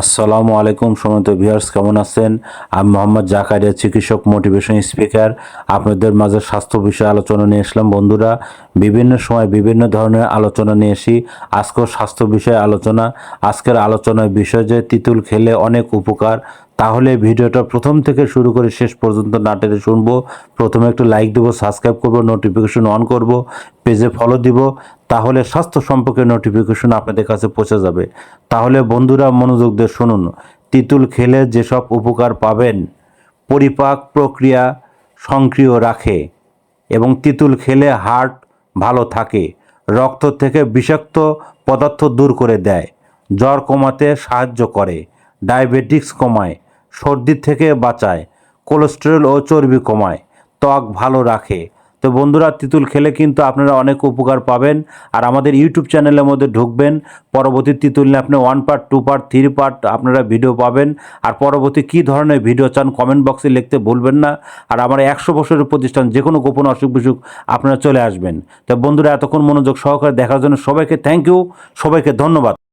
আসসালামু আলাইকুম সমন্ত ভিউয়ার্স, কেমন আছেন? আমি মোহাম্মদ জাকারিয়া, চিকিৎসক মোটিভেশন স্পিকার আপনাদের মাঝে স্বাস্থ্য বিষয়ে আলোচনা নিয়ে আসলাম। বন্ধুরা, বিভিন্ন সময় বিভিন্ন ধরনের আলোচনা নিয়ে আসি। আজকেও স্বাস্থ্য বিষয়ে আলোচনা। আজকের আলোচনার বিষয় যে তিতুল খেলে অনেক উপকার। তাহলে ভিডিওটা প্রথম থেকে শুরু করে শেষ পর্যন্ত নাটেরে শুনব। প্রথমে একটু লাইক দেবো সাবস্ক্রাইব করব নোটিফিকেশন অন করব পেজে ফলো দিব। তাহলে স্বাস্থ্য সম্পর্কে নোটিফিকেশন আপনাদের কাছে পৌঁছে যাবে। তাহলে বন্ধুরা মনোযোগ দিয়ে শুনুন। তিতুল খেলে যেসব উপকার পাবেন, পরিপাক প্রক্রিয়া সক্রিয় রাখে এবং তিতুল খেলে হার্ট ভালো থাকে, রক্ত থেকে বিষাক্ত পদার্থ দূর করে দেয়, জ্বর কমাতে সাহায্য করে ডায়াবেটিক্স কমায়, সর্দি থেকে বাঁচায়, কোলেস্টেরল ও চর্বি কমায়, ত্বক ভালো রাখে তো বন্ধুরা, তিতুল খেলে কিন্তু আপনারা অনেক উপকার পাবেন আর আমাদের ইউটিউব চ্যানেলের মধ্যে ঢুকবেন। পরবর্তী তিতুল নিয়ে আপনি one part two part three part আপনারা ভিডিও পাবেন। আর পরবর্তী কী ধরনের ভিডিও চান কমেন্ট বক্সে লিখতে ভুলবেন না। আর আমার একশো বছরের প্রতিষ্ঠান যে কোনো গোপন অসুখ বিসুখ আপনারা চলে আসবেন। তো বন্ধুরা, এতক্ষণ মনোযোগ সহকারে দেখার জন্য সবাইকে থ্যাংক ইউ সবাইকে ধন্যবাদ।